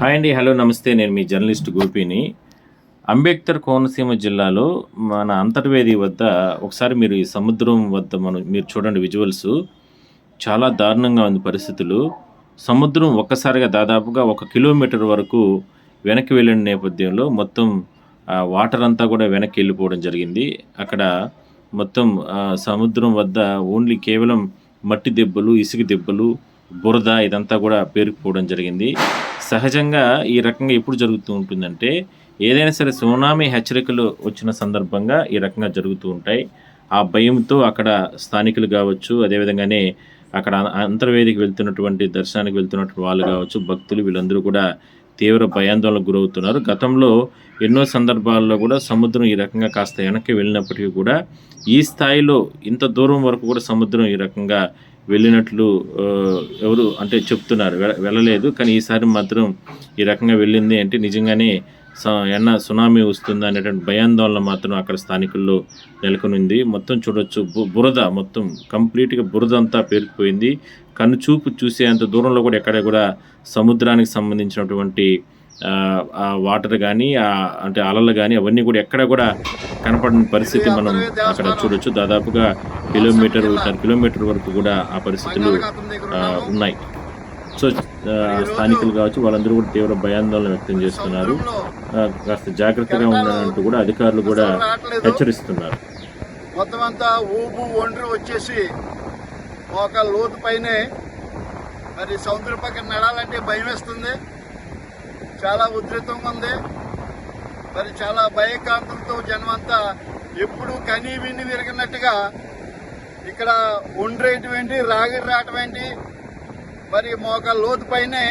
Hi అండి hello నమస్తే. నేను మీ జర్నలిస్ట్ గోపిని. అంబేద్కర్ కోనసీమ జిల్లాలో మన అంతర్వేది వద్ద ఒకసారి మీరు ఈ సముద్రం వద్ద మనం మీరు చూడండి విజువల్స్ చాలా దారుణంగా ఉంది పరిస్థితులు. సముద్రం ఒక్కసారిగా దాదాపుగా ఒక కిలోమీటర్ వరకు వెనక్కి వెళ్ళిన నేపథ్యంలో మొత్తం వాటర్ అంతా కూడా వెనక్కి వెళ్ళిపోవడం జరిగింది. అక్కడ మొత్తం సముద్రం వద్ద ఓన్లీ కేవలం మట్టి దెబ్బలు ఇసుక దెబ్బలు బురద ఇదంతా కూడా పేరుకుపోవడం జరిగింది. సహజంగా ఈ రకంగా ఎప్పుడు జరుగుతూ ఉంటుందంటే ఏదైనా సరే సునామీ హెచ్చరికలు వచ్చిన సందర్భంగా ఈ రకంగా జరుగుతూ ఉంటాయి. ఆ భయంతో అక్కడ స్థానికులు కావచ్చు అదేవిధంగానే అక్కడ అంతర్వేదికి వెళ్తున్నటువంటి దర్శనానికి వెళ్తున్నటువంటి వాళ్ళు కావచ్చు భక్తులు వీళ్ళందరూ కూడా తీవ్ర భయాందోళనకు గురవుతున్నారు. గతంలో ఎన్నో సందర్భాల్లో కూడా సముద్రం ఈ రకంగా కాస్త వెనక్కి వెళ్ళినప్పటికీ కూడా ఈ స్థాయిలో ఇంత దూరం వరకు కూడా సముద్రం ఈ రకంగా వెళ్ళినట్లు ఎవరు అంటే చెప్తున్నారు. వె- వెళ్ళలేదు. కానీ ఈసారి మాత్రం ఈ రకంగా వెళ్ళింది అంటే నిజంగానే స- ఎన్న సునామీ వస్తుందా అనేటువంటి భయాందోళన మాత్రం అక్కడ స్థానికుల్లో నెలకొనింది. మొత్తం చూడొచ్చు. బు- బురద మొత్తం కంప్లీట్గా బురద అంతా పేరుకుపోయింది. కన్ను చూపు చూసేంత దూరంలో కూడా ఎక్కడ కూడా సముద్రానికి సంబంధించినటువంటి ఆ, వాటర్ కానీ అంటే అలలు కానీ అవన్నీ కూడా ఎక్కడ కూడా కనపడిన పరిస్థితి మనం అక్కడ చూడొచ్చు. దాదాపుగా కిలోమీటర్ ఒకటిన్నర కిలోమీటర్ వరకు కూడా ఆ పరిస్థితులు ఉన్నాయి. సో స్థానికులు కావచ్చు వాళ్ళందరూ కూడా తీవ్ర భయాందోళన వ్యక్తం చేస్తున్నారు. కాస్త జాగ్రత్తగా ఉండాలంటూ కూడా అధికారులు కూడా హెచ్చరిస్తున్నారు. మొత్తం అంతా ఊపు ఒండ్రు వచ్చేసి ఒక లోతు పైనే మరి సముద్రం పక్కన నడాలంటే భయం వేస్తుంది. చాలా ఉధృతంగా ఉంది. మరి చాలా భయకాంతులతో జనం అంతా ఎప్పుడు కనీ విని విరగనట్టుగా ఇక్కడ ఉండేటువంటి ఏంటి రాగిడి రావటం ఏంటి? మరి మోక లోతు పైనే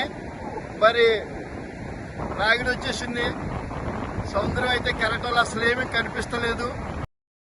మరి రాగిడి వచ్చేసింది సముద్రం అయితే కెరటాలు అసలు ఏమీ కనిపిస్తలేదు.